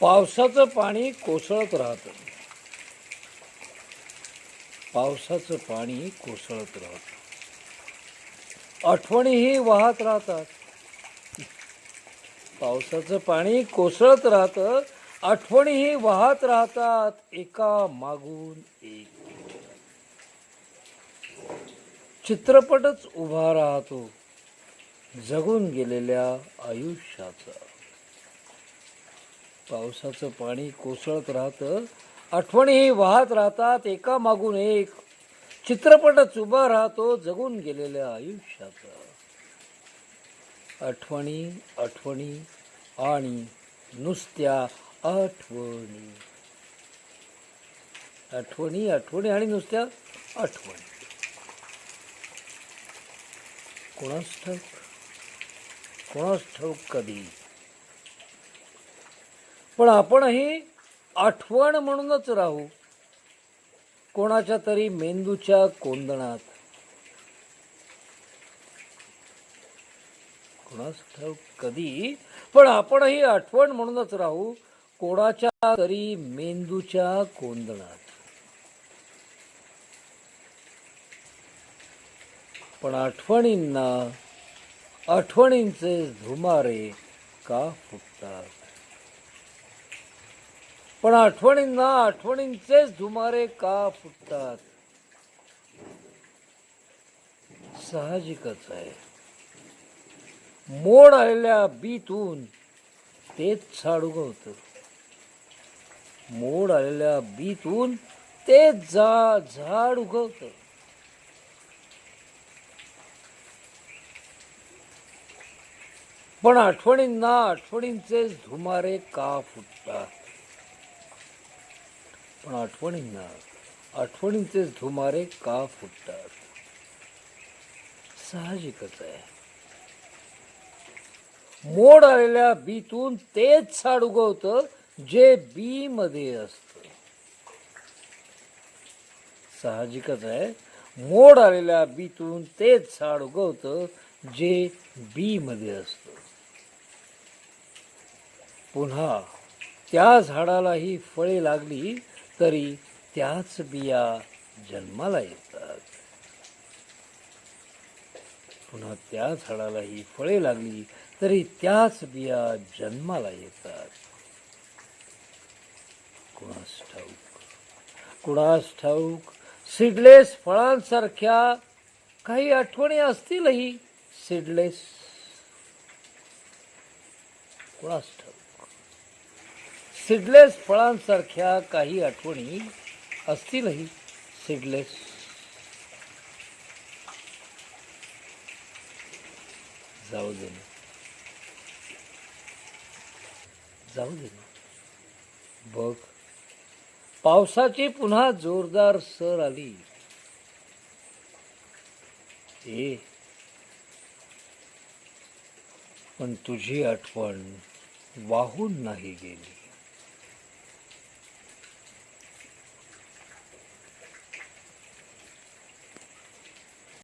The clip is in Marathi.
पावसाचं पाणी कोसळत राहतं. पावसाचं पाणी कोसळत राहतं. आठवणीही वाहत राहतात. पावसाचं पाणी कोसळत राहतं आठवणीही वाहत राहतात एका मागून एक. चित्रपटच उभा राहतो जगून गेलेल्या आयुष्याचा. पावसाचं पाणी कोसळत राहतं. आठवणीही वाहत राहतात एका मागून एक. चित्रपटच उभा राहतो जगून गेलेल्या आयुष्याचा. आठवणी आठवणी आणि नुसत्या आठवणी. आठवणी आठवणी आणि नुसत्या आठवणी. कोणास ठाऊक? कोणास ठाऊक कधी? पण आपणही आठवण म्हणूनच राहू. कोणाच्या तरी मेंदूच्या कोंदणात. कोणास ठाऊक? कधी? पण आपणही आठवण म्हणूनच राहू. कोणाच्या तरी मेंदूच्या कोंदणात. पण आठवणींना आठवणींचे धुमारे का फुटतात? पण आठवणींना आठवणींचेच धुमारे का फुटतात? साहजिकच आहे. मोड आलेल्या बीतून तेच झाड उगवतं. मोड आलेल्या बीतून तेच जा झाड उगवतं. पण आठवणींना आठवणींचेच धुमारे का फुटतात? पण आठवणींना आठवणींचेच धुमारे का फुटतात? साहजिकच आहे. मोड आलेल्या बीतून तेच झाड उगवतं जे बी मध्ये असत. साहजिकच आहे. मोड आलेल्या बीतून तेच झाड उगवतं जे बी मध्ये असतं. पुन्हा त्या झाडालाही फळे लागली तरी त्याच बिया जन्माला येतात. पुन्हा त्या झाडालाही फळे लागली तरी त्याच बिया जन्माला येतात. कुणास ठाऊक? कुणास ठाऊक? सीडलेस फळांसारख्या काही आठवणी असतीलही सीडलेस. कुणास ठाऊक? सीडलेस फळांसारख्या काही आठवणी असतीलही सीडलेस. जाऊ दे जाऊ दे बघ पावसाची पुन्हा जोरदार सर आली. ए पण तुझी आठवण वाहून नाही गेली.